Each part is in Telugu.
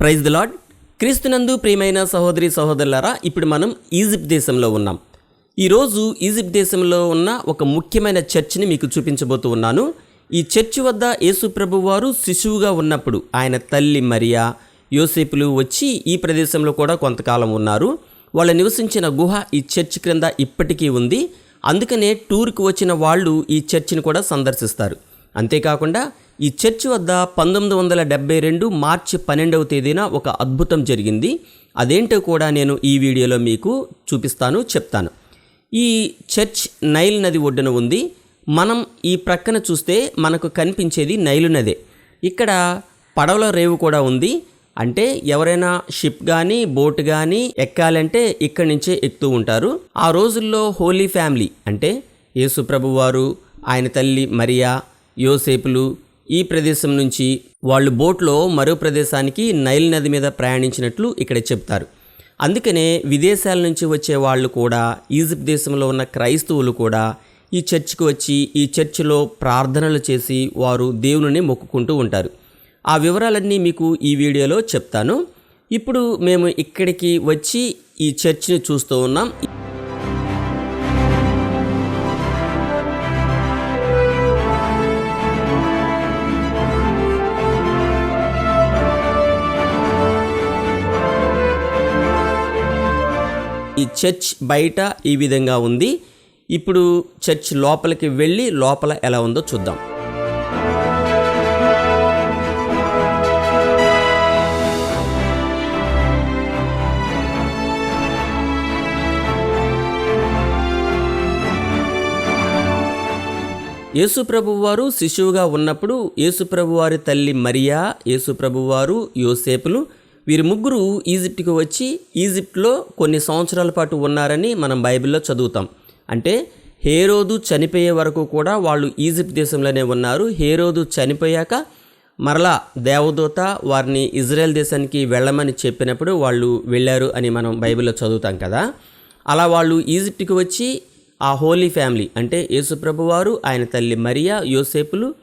ప్రైజ్ ది లాడ్ క్రీస్తునందు ప్రియమైన సహోదరి సహోదరులారా ఇప్పుడు మనం ఈజిప్ట్ దేశంలో ఉన్నాం. ఈరోజు ఈజిప్ట్ దేశంలో ఉన్న ఒక ముఖ్యమైన చర్చిని మీకు చూపించబోతూ ఉన్నాను. ఈ చర్చి వద్ద యేసుప్రభు వారు శిశువుగా ఉన్నప్పుడు ఆయన తల్లి మరియా యోసేపులు వచ్చి ఈ ప్రదేశంలో కూడా కొంతకాలం ఉన్నారు. వాళ్ళు నివసించిన గుహ ఈ చర్చి క్రింద ఇప్పటికీ ఉంది. అందుకనే టూర్కి వచ్చిన వాళ్ళు ఈ చర్చిని కూడా సందర్శిస్తారు. అంతేకాకుండా ఈ చర్చి వద్ద పంతొమ్మిది వందల డెబ్బై రెండు మార్చి పన్నెండవ తేదీన ఒక అద్భుతం జరిగింది. అదేంటో కూడా నేను ఈ వీడియోలో మీకు చూపిస్తాను చెప్తాను. ఈ చర్చ్ నైల్ నది ఒడ్డున ఉంది. మనం ఈ ప్రక్కన చూస్తే మనకు కనిపించేది నైలు నదే. ఇక్కడ పడవల రేవు కూడా ఉంది. అంటే ఎవరైనా షిప్ కానీ బోట్ కానీ ఎక్కాలంటే ఇక్కడి నుంచే ఎక్కుతూ ఉంటారు. ఆ రోజుల్లో హోలీ ఫ్యామిలీ అంటే యేసుప్రభు వారు ఆయన తల్లి మరియా యోసేపులు ఈ ప్రదేశం నుంచి వాళ్ళు బోట్లో మరో ప్రదేశానికి నైల్ నది మీద ప్రయాణించినట్లు ఇక్కడ చెప్తారు. అందుకనే విదేశాల నుంచి వచ్చే వాళ్ళు కూడా ఈజిప్ట్ దేశంలో ఉన్న క్రైస్తవులు కూడా ఈ చర్చికి వచ్చి ఈ చర్చిలో ప్రార్థనలు చేసి వారు దేవుని మొక్కుకుంటూ ఉంటారు. ఆ వివరాలన్నీ మీకు ఈ వీడియోలో చెప్తాను. ఇప్పుడు మేము ఇక్కడికి వచ్చి ఈ చర్చిని చూస్తూ ఉన్నాం. ఈ చర్చ్ బయట ఈ విధంగా ఉంది. ఇప్పుడు చర్చ్ లోపలికి వెళ్ళి లోపల ఎలా ఉందో చూద్దాం. యేసుప్రభువారు శిశువుగా ఉన్నప్పుడు యేసుప్రభువారి తల్లి మరియా యేసుప్రభువారు యోసేపులు వీరి ముగ్గురు ఈజిప్ట్కి వచ్చి ఈజిప్ట్లో కొన్ని సంవత్సరాల పాటు ఉన్నారని మనం బైబిల్లో చదువుతాం. అంటే హేరోదు చనిపోయే వరకు కూడా వాళ్ళు ఈజిప్ట్ దేశంలోనే ఉన్నారు. హేరోదు చనిపోయాక మరలా దేవదూత వారిని ఇజ్రాయెల్ దేశానికి వెళ్ళమని చెప్పినప్పుడు వాళ్ళు వెళ్ళారు అని మనం బైబిల్లో చదువుతాం కదా. అలా వాళ్ళు ఈజిప్ట్కి వచ్చి ఆ హోలీ ఫ్యామిలీ అంటే యేసుప్రభు వారు ఆయన తల్లి మరియా యోసేపులు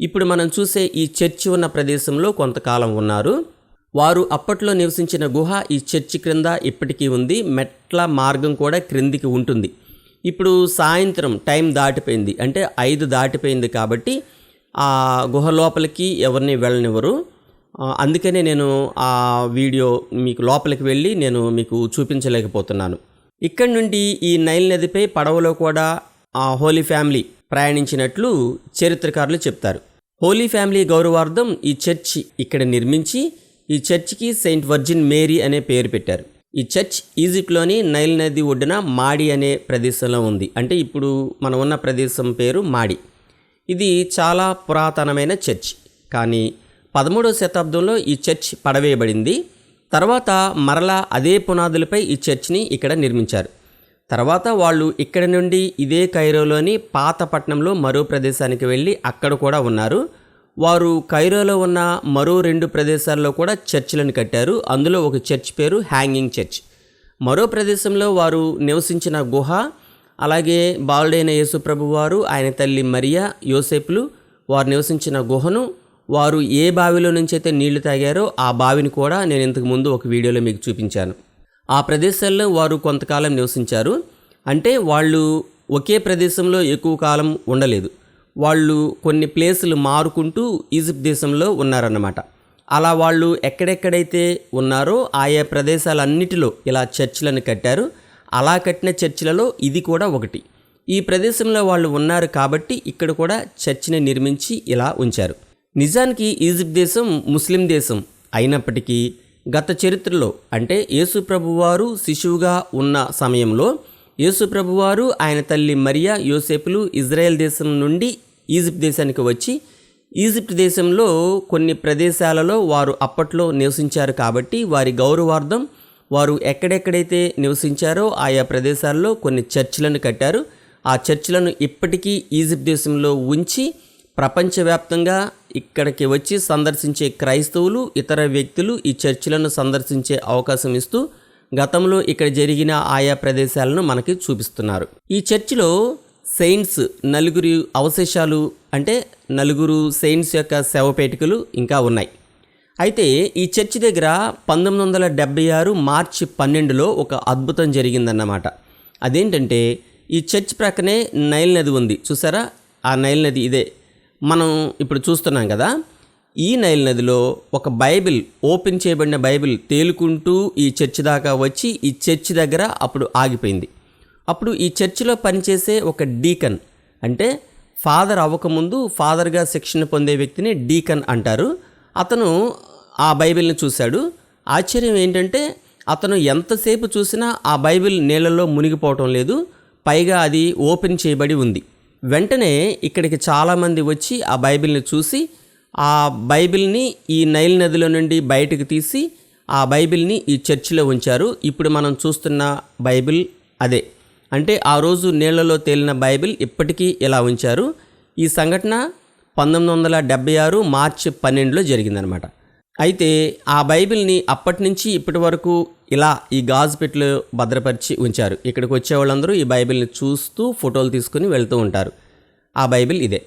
ఇప్పుడు మనం చూసే ఈ చర్చి ఉన్న ప్రదేశంలో కొంతకాలం ఉన్నారు. వారు అప్పట్లో నివసించిన గుహ ఈ చర్చి క్రింద ఇప్పటికీ ఉంది. మెట్ల మార్గం కూడా క్రిందికి ఉంటుంది. ఇప్పుడు సాయంత్రం టైం దాటిపోయింది. అంటే ఐదు దాటిపోయింది కాబట్టి ఆ గుహ లోపలికి ఎవరిని వెళ్ళనివ్వరు. అందుకనే నేను ఆ వీడియో మీకు లోపలికి వెళ్ళి నేను మీకు చూపించలేకపోతున్నాను. ఇక్కడి నుండి ఈ నైల్ నదిపై పడవలో కూడా ఆ హోలీ ఫ్యామిలీ ప్రయాణించినట్లు చరిత్రకారులు చెప్తారు. హోలీ ఫ్యామిలీ గౌరవార్థం ఈ చర్చి ఇక్కడ నిర్మించి ఈ చర్చికి సెయింట్ వర్జిన్ మేరీ అనే పేరు పెట్టారు. ఈ చర్చ్ ఈజిప్ట్లోని నైల్ నది ఒడ్డున మాడి అనే ప్రదేశంలో ఉంది. అంటే ఇప్పుడు మనం ఉన్న ప్రదేశం పేరు మాడి. ఇది చాలా పురాతనమైన చర్చ్. కానీ పదమూడవ శతాబ్దంలో ఈ చర్చ్ పడవేయబడింది. తర్వాత మరలా అదే పునాదులపై ఈ చర్చ్ని ఇక్కడ నిర్మించారు. తర్వాత వాళ్ళు ఇక్కడ నుండి ఇదే కైరోలోని పాతపట్నంలో మరో ప్రదేశానికి వెళ్ళి అక్కడ కూడా ఉన్నారు. వారు కైరోలో ఉన్న మరో రెండు ప్రదేశాల్లో కూడా చర్చిలను కట్టారు. అందులో ఒక చర్చ్ పేరు హ్యాంగింగ్ చర్చ్. మరో ప్రదేశంలో వారు నివసించిన గుహ అలాగే బాలుడైన యేసుప్రభు వారు ఆయన తల్లి మరియా యోసేపులు వారు నివసించిన గుహను వారు ఏ బావిలో నుంచి అయితే నీళ్ళు తాగారో ఆ బావిని కూడా నేను ఇంతకు ముందు ఒక వీడియోలో మీకు చూపించాను. ఆ ప్రదేశాల్లో వారు కొంతకాలం నివసించారు. అంటే వాళ్ళు ఒకే ప్రదేశంలో ఎక్కువ కాలం ఉండలేదు. వాళ్ళు కొన్ని ప్లేసులు మారుకుంటూ ఈజిప్ట్ దేశంలో ఉన్నారన్నమాట. అలా వాళ్ళు ఎక్కడెక్కడైతే ఉన్నారో ఆయా ప్రదేశాలన్నిటిలో ఇలా చర్చిలను కట్టారు. అలా కట్టిన చర్చిలలో ఇది కూడా ఒకటి. ఈ ప్రదేశంలో వాళ్ళు ఉన్నారు కాబట్టి ఇక్కడ కూడా చర్చిని నిర్మించి ఇలా ఉంచారు. నిజానికి ఈజిప్ట్ దేశం ముస్లిం దేశం అయినప్పటికీ గత చరిత్రలో అంటే యేసు ప్రభువారు శిశువుగా ఉన్న సమయంలో యేసు ప్రభువారు ఆయన తల్లి మరియా యోసేపులు ఇజ్రాయెల్ దేశం నుండి ఈజిప్ట్ దేశానికి వచ్చి ఈజిప్ట్ దేశంలో కొన్ని ప్రదేశాలలో వారు అప్పట్లో నివసించారు కాబట్టి వారి గౌరవార్థం వారు ఎక్కడెక్కడైతే నివసించారో ఆయా ప్రదేశాల్లో కొన్ని చర్చిలను కట్టారు. ఆ చర్చిలను ఇప్పటికీ ఈజిప్ట్ దేశంలో ఉంచి ప్రపంచవ్యాప్తంగా ఇక్కడికి వచ్చి సందర్శించే క్రైస్తవులు ఇతర వ్యక్తులు ఈ చర్చిలను సందర్శించే అవకాశం ఇస్తూ గతంలో ఇక్కడ జరిగిన ఆయా ప్రదేశాలను మనకి చూపిస్తున్నారు. ఈ చర్చిలో సెయింట్స్ నలుగురి అవశేషాలు అంటే నలుగురు సెయింట్స్ యొక్క శవపేటికలు ఇంకా ఉన్నాయి. అయితే ఈ చర్చి దగ్గర పంతొమ్మిది వందల డెబ్బై ఆరు మార్చి పన్నెండులో ఒక అద్భుతం జరిగిందన్నమాట. అదేంటంటే ఈ చర్చ్ ప్రక్కనే నైల్ నది ఉంది. చూసారా? ఆ నైల్ నది ఇదే. మనం ఇప్పుడు చూస్తున్నాం కదా ఈ నైల్ నదిలో ఒక బైబిల్ ఓపెన్ చేయబడిన బైబిల్ తేలుకుంటూ ఈ చర్చి దాకా వచ్చి ఈ చర్చి దగ్గర అప్పుడు ఆగిపోయింది. అప్పుడు ఈ చర్చిలో పనిచేసే ఒక డీకన్ అంటే ఫాదర్ అవ్వకముందు ఫాదర్గా శిక్షణ పొందే వ్యక్తిని డీకన్ అంటారు. అతను ఆ బైబిల్ని చూశాడు. ఆశ్చర్యం ఏంటంటే అతను ఎంతసేపు చూసినా ఆ బైబిల్ నీళ్ళలో మునిగిపోవటం లేదు. పైగా అది ఓపెన్ చేయబడి ఉంది. వెంటనే ఇక్కడికి చాలామంది వచ్చి ఆ బైబిల్ని చూసి ఆ బైబిల్ని ఈ నైల్ నదిలో నుండి బయటకు తీసి ఆ బైబిల్ని ఈ చర్చిలో ఉంచారు. ఇప్పుడు మనం చూస్తున్న బైబిల్ అదే. అంటే ఆ రోజు నీళ్ళలో తేలిన బైబిల్ ఇప్పటికీ ఇలా ఉంచారు. ఈ సంఘటన పంతొమ్మిది వందల డెబ్బై ఆరు మార్చి పన్నెండులో జరిగిందనమాట అయితే ఆ బైబిల్ని అప్పటి నుంచి ఇప్పటి వరకు ఇలా ఈ గాజు పెట్టెలు భద్రపరిచి ఉంచారు. ఇక్కడికి వచ్చే వాళ్ళందరూ ఈ బైబిల్ని చూస్తూ ఫోటోలు తీసుకుని వెళ్తూ ఉంటారు. ఆ బైబిల్ ఇదే.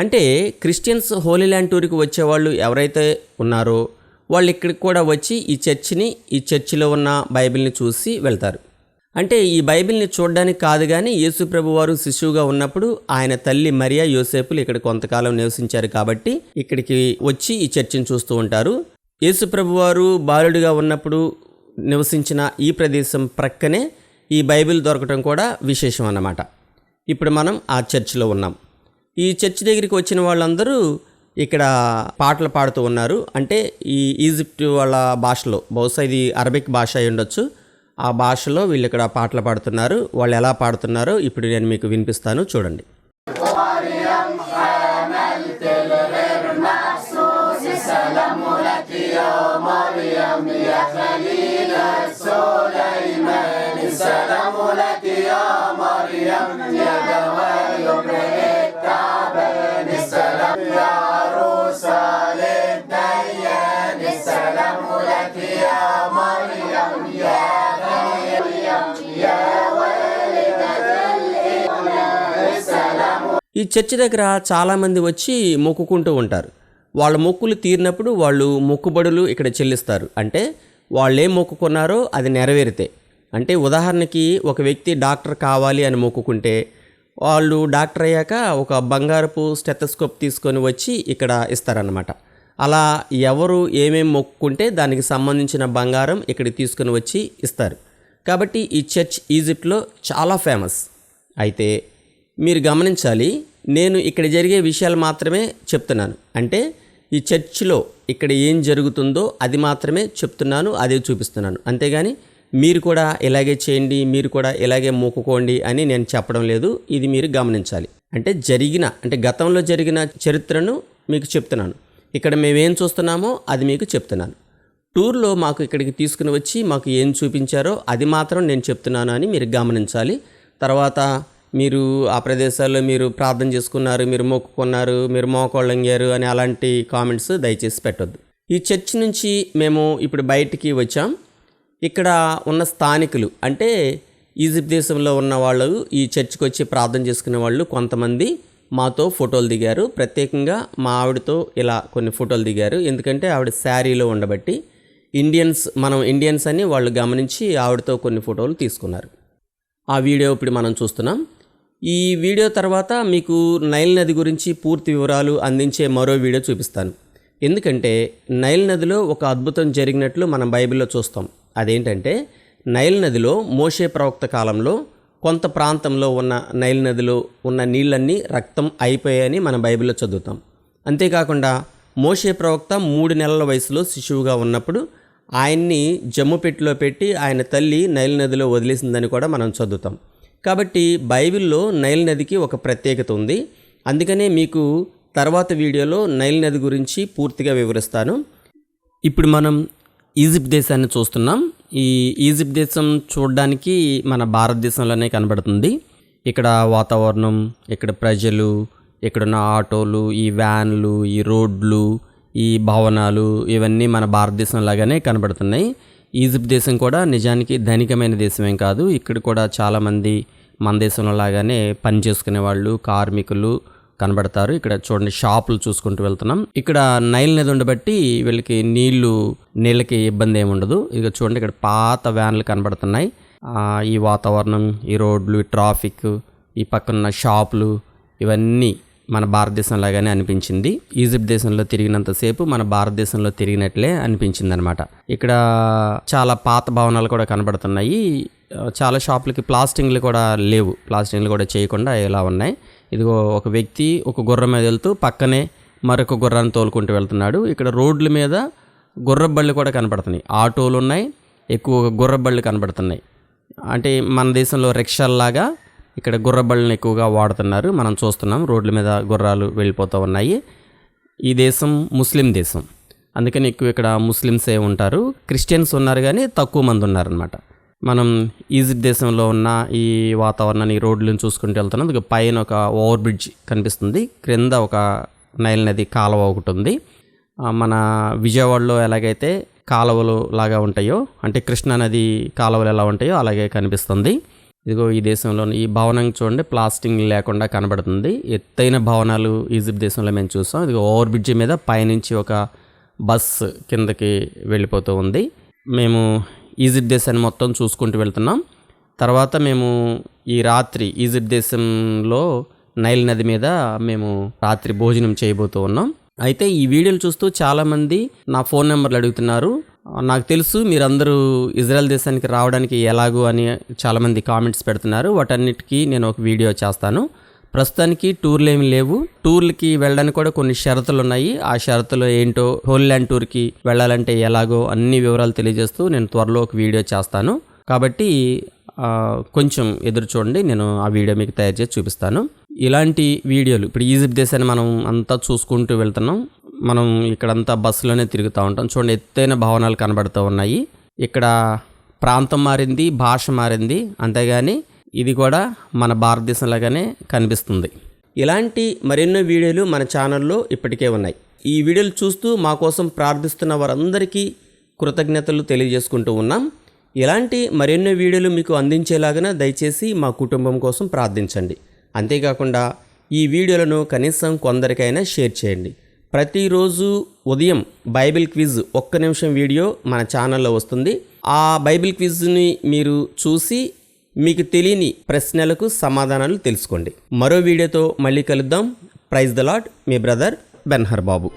అంటే క్రిస్టియన్స్ హోలీ ల్యాండ్ టూర్కి వచ్చేవాళ్ళు ఎవరైతే ఉన్నారో వాళ్ళు ఇక్కడికి కూడా వచ్చి ఈ చర్చిని ఈ చర్చిలో ఉన్న బైబిల్ని చూసి వెళ్తారు. అంటే ఈ బైబిల్ని చూడడానికి కాదు కానీ యేసుప్రభు వారు శిశువుగా ఉన్నప్పుడు ఆయన తల్లి మరియా యోసేపులు ఇక్కడ కొంతకాలం నివసించారు కాబట్టి ఇక్కడికి వచ్చి ఈ చర్చిని చూస్తూ ఉంటారు. యేసుప్రభు వారు బాలుడిగా ఉన్నప్పుడు నివసించిన ఈ ప్రదేశం ప్రక్కనే ఈ బైబిల్ దొరకటం కూడా విశేషం అన్నమాట. ఇప్పుడు మనం ఆ చర్చిలో ఉన్నాం. ఈ చర్చ్ దగ్గరికి వచ్చిన వాళ్ళందరూ ఇక్కడ పాటలు పాడుతూ ఉన్నారు. అంటే ఈ ఈజిప్ట్ వాళ్ళ భాషలో బహుశా ఇది అరబిక్ భాష అయి ఉండొచ్చు. ఆ భాషలో వీళ్ళు ఇక్కడ పాటలు పాడుతున్నారు. వాళ్ళు ఎలా పాడుతున్నారో ఇప్పుడు నేను మీకు వినిపిస్తాను. చూడండి. ఈ చర్చి దగ్గర చాలామంది వచ్చి మొక్కుకుంటూ ఉంటారు. వాళ్ళ మొక్కులు తీరినప్పుడు వాళ్ళు మొక్కుబడులు ఇక్కడ చెల్లిస్తారు. అంటే వాళ్ళు ఏం మొక్కుకున్నారో అది నెరవేరితే. అంటే ఉదాహరణకి ఒక వ్యక్తి డాక్టర్ కావాలి అని మొక్కుకుంటే వాళ్ళు డాక్టర్ అయ్యాక ఒక బంగారపు స్టెథస్కోప్ తీసుకొని వచ్చి ఇక్కడ ఇస్తారనమాట అలా ఎవరు ఏమేమి మొక్కుకుంటే దానికి సంబంధించిన బంగారం ఇక్కడ తీసుకొని వచ్చి ఇస్తారు. కాబట్టి ఈ చర్చ్ ఈజిప్ట్లో చాలా ఫేమస్. అయితే మీరు గమనించాలి నేను ఇక్కడ జరిగే విషయాలు మాత్రమే చెప్తున్నాను. అంటే ఈ చర్చిలో ఇక్కడ ఏం జరుగుతుందో అది మాత్రమే చెప్తున్నాను అదే చూపిస్తున్నాను. అంతేగాని మీరు కూడా ఇలాగే చేయండి మీరు కూడా ఇలాగే మొక్కుకోండి అని నేను చెప్పడం లేదు ఇది మీరు గమనించాలి. అంటే జరిగిన అంటే గతంలో జరిగిన చరిత్రను మీకు చెప్తున్నాను. ఇక్కడ మేమేం చూస్తున్నామో అది మీకు చెప్తున్నాను. టూర్లో మాకు ఇక్కడికి తీసుకుని వచ్చి మాకు ఏం చూపించారో అది మాత్రం నేను చెప్తున్నాను అని మీరు గమనించాలి. తర్వాత మీరు ఆ ప్రదేశాల్లో మీరు ప్రార్థన చేసుకున్నారు మీరు మొక్కుకున్నారు మీరు మోకోళ్ళంగారు అని అలాంటి కామెంట్స్ దయచేసి పెట్టొద్దు. ఈ చర్చ్ నుంచి మేము ఇప్పుడు బయటికి వచ్చాం. ఇక్కడ ఉన్న స్థానికులు అంటే ఈజిప్ట్ దేశంలో ఉన్న వాళ్ళు ఈ చర్చ్కి వచ్చి ప్రార్థన చేసుకునే వాళ్ళు కొంతమంది మాతో ఫోటోలు దిగారు. ప్రత్యేకంగా మా ఆవిడతో ఇలా కొన్ని ఫోటోలు దిగారు. ఎందుకంటే ఆవిడ శారీలో ఉండబట్టి ఇండియన్స్ మనం ఇండియన్స్ అని వాళ్ళు గమనించి ఆవిడతో కొన్ని ఫోటోలు తీసుకున్నారు. ఆ వీడియో ఇప్పుడు మనం చూస్తున్నాం. ఈ వీడియో తర్వాత మీకు నైల్ నది గురించి పూర్తి వివరాలు అందించే మరో వీడియో చూపిస్తాను. ఎందుకంటే నైల్ నదిలో ఒక అద్భుతం జరిగినట్లు మనం బైబిల్లో చూస్తాం. అదేంటంటే నైల్ నదిలో మోషే ప్రవక్త కాలంలో కొంత ప్రాంతంలో ఉన్న నైల్ నదిలో ఉన్న నీళ్ళన్నీ రక్తం అయిపోయాయని మనం బైబిల్లో చదువుతాం. అంతేకాకుండా మోషే ప్రవక్త మూడు నెలల వయసులో శిశువుగా ఉన్నప్పుడు ఆయన్ని జమ్ము పెట్టిలో పెట్టి ఆయన తల్లి నైల్ నదిలో వదిలేసిందని కూడా మనం చదువుతాం. కాబట్టి బైబిల్లో నైల్ నదికి ఒక ప్రత్యేకత ఉంది. అందుకనే మీకు తర్వాత వీడియోలో నైల్ నది గురించి పూర్తిగా వివరిస్తాను. ఇప్పుడు మనం ఈజిప్ట్ దేశాన్ని చూస్తున్నాం. ఈ ఈజిప్ట్ దేశం చూడడానికి మన భారతదేశంలోనే కనబడుతుంది. ఇక్కడ వాతావరణం ఇక్కడ ప్రజలు ఇక్కడున్న ఆటోలు ఈ వ్యాన్లు ఈ రోడ్లు ఈ భవనాలు ఇవన్నీ మన భారతదేశం లాగానే కనబడుతున్నాయి. ఈజిప్ట్ దేశం కూడా నిజానికి ధనికమైన దేశమేం కాదు. ఇక్కడ కూడా చాలామంది మన దేశంలో లాగానే పని చేసుకునే వాళ్ళు కార్మికులు కనబడతారు. ఇక్కడ చూడండి షాపులు చూసుకుంటూ వెళ్తున్నాం. ఇక్కడ నైల్ నది ఉండబట్టి వీళ్ళకి నీళ్ళు నీళ్ళకి ఇబ్బంది ఏమి ఉండదు. ఇక చూడండి ఇక్కడ పాత వ్యాన్లు కనబడుతున్నాయి. ఈ వాతావరణం ఈ రోడ్లు ఈ ట్రాఫిక్ ఈ పక్కన షాపులు ఇవన్నీ మన భారతదేశం లాగానే అనిపించింది. ఈజిప్ట్ దేశంలో తిరిగినంతసేపు మన భారతదేశంలో తిరిగినట్లే అనిపించింది అనమాట ఇక్కడ చాలా పాత భవనాలు కూడా కనబడుతున్నాయి. చాలా షాపులకి ప్లాస్టింగ్లు కూడా లేవు. ప్లాస్టింగ్లు కూడా చేయకుండా ఇలా ఉన్నాయి. ఇదిగో ఒక వ్యక్తి ఒక గుర్రం మీద వెళ్తూ పక్కనే మరొక గుర్రాన్ని తోలుకుంటూ వెళ్తున్నాడు. ఇక్కడ రోడ్ల మీద గుర్రబళ్ళు కూడా కనపడుతున్నాయి. ఆటోలు ఉన్నాయి. ఎక్కువగా గుర్రబళ్ళు కనబడుతున్నాయి అంటే మన దేశంలో రిక్షాల్లాగా ఇక్కడ గుర్రబళ్ళని ఎక్కువగా వాడుతున్నారు. మనం చూస్తున్నాం రోడ్ల మీద గుర్రాలు వెళ్ళిపోతూ ఉన్నాయి. ఈ దేశం ముస్లిం దేశం. అందుకని ఎక్కువ ఇక్కడ ముస్లిమ్సే ఉంటారు. క్రిస్టియన్స్ ఉన్నారు కానీ తక్కువ మంది ఉన్నారనమాట మనం ఈజిప్ట్ దేశంలో ఉన్న ఈ వాతావరణాన్ని ఈ రోడ్లను చూసుకుంటూ వెళ్తున్నాం ఇదిగో పైన ఒక ఓవర్ బ్రిడ్జ్ కనిపిస్తుంది. క్రింద ఒక నైల్ నది కాలువ ఒకటి ఉంది. మన విజయవాడలో ఎలాగైతే కాలువలు లాగా ఉంటాయో అంటే కృష్ణా నది కాలువలు ఎలా ఉంటాయో అలాగే కనిపిస్తుంది. ఇదిగో ఈ దేశంలో ఈ భవనం చూడండి ప్లాస్టింగ్ లేకుండా కనబడుతుంది. ఎత్తైన భవనాలు ఈజిప్ట్ దేశంలో మేము చూస్తాం ఇది ఓవర్ బ్రిడ్జ్ మీద పైనుంచి ఒక బస్ కిందకి వెళ్ళిపోతూ ఉంది. మేము ఈజిప్ట్ దేశాన్ని మొత్తం చూసుకుంటూ వెళ్తున్నాం. తర్వాత మేము ఈ రాత్రి ఈజిప్ట్ దేశంలో నైల్ నది మీద మేము రాత్రి భోజనం చేయబోతూ ఉన్నాం. అయితే ఈ వీడియోలు చూస్తూ చాలామంది నా ఫోన్ నెంబర్లు అడుగుతున్నారు. నాకు తెలుసు మీరందరూ ఇజ్రాయెల్ దేశానికి రావడానికి ఎలాగూ అని చాలామంది కామెంట్స్ పెడుతున్నారు. వాటన్నిటికీ నేను ఒక వీడియో చేస్తాను. ప్రస్తుతానికి టూర్లు ఏమి లేవు. టూర్లకి వెళ్ళడానికి కూడా కొన్ని షరతులు ఉన్నాయి ఆ షరతులు ఏంటో హోల్ ల్యాండ్ టూర్కి వెళ్ళాలంటే ఎలాగో అన్ని వివరాలు తెలియజేస్తూ నేను త్వరలో ఒక వీడియో చేస్తాను. కాబట్టి కొంచెం ఎదురు చూడండి. నేను ఆ వీడియో మీకు తయారు చేసి చూపిస్తాను. ఇలాంటి వీడియోలు ఇప్పుడు ఈజిప్ట్ దేశాన్ని మనం అంతా చూసుకుంటూ వెళ్తున్నాం. మనం ఇక్కడంతా బస్సులోనే తిరుగుతూ ఉంటాం. చూడండి ఎత్తైన భవనాలు కనబడుతూ ఉన్నాయి. ఇక్కడ ప్రాంతం మారింది భాష మారింది. అంతేగాని ఇది కూడా మన భారతదేశంలాగానే కనిపిస్తుంది. ఇలాంటి మరెన్నో వీడియోలు మన ఛానల్లో ఇప్పటికే ఉన్నాయి. ఈ వీడియోలు చూస్తూ మా కోసం ప్రార్థిస్తున్న వారందరికీ కృతజ్ఞతలు తెలియజేసుకుంటూ ఉన్నాం. ఇలాంటి మరెన్నో వీడియోలు మీకు అందించేలాగా దయచేసి మా కుటుంబం కోసం ప్రార్థించండి. అంతేకాకుండా ఈ వీడియోలను కనీసం కొందరికైనా షేర్ చేయండి. ప్రతిరోజు ఉదయం బైబిల్ క్విజ్ ఒక్క నిమిషం వీడియో మన ఛానల్లో వస్తుంది. ఆ బైబిల్ క్విజ్ని మీరు చూసి మీకు తెలియని ప్రశ్నలకు సమాధానాలు తెలుసుకోండి. మరో వీడియోతో మళ్ళీ కలుద్దాం. ప్రైజ్ ద లాట్ మీ బ్రదర్ బెన్హర్ బాబు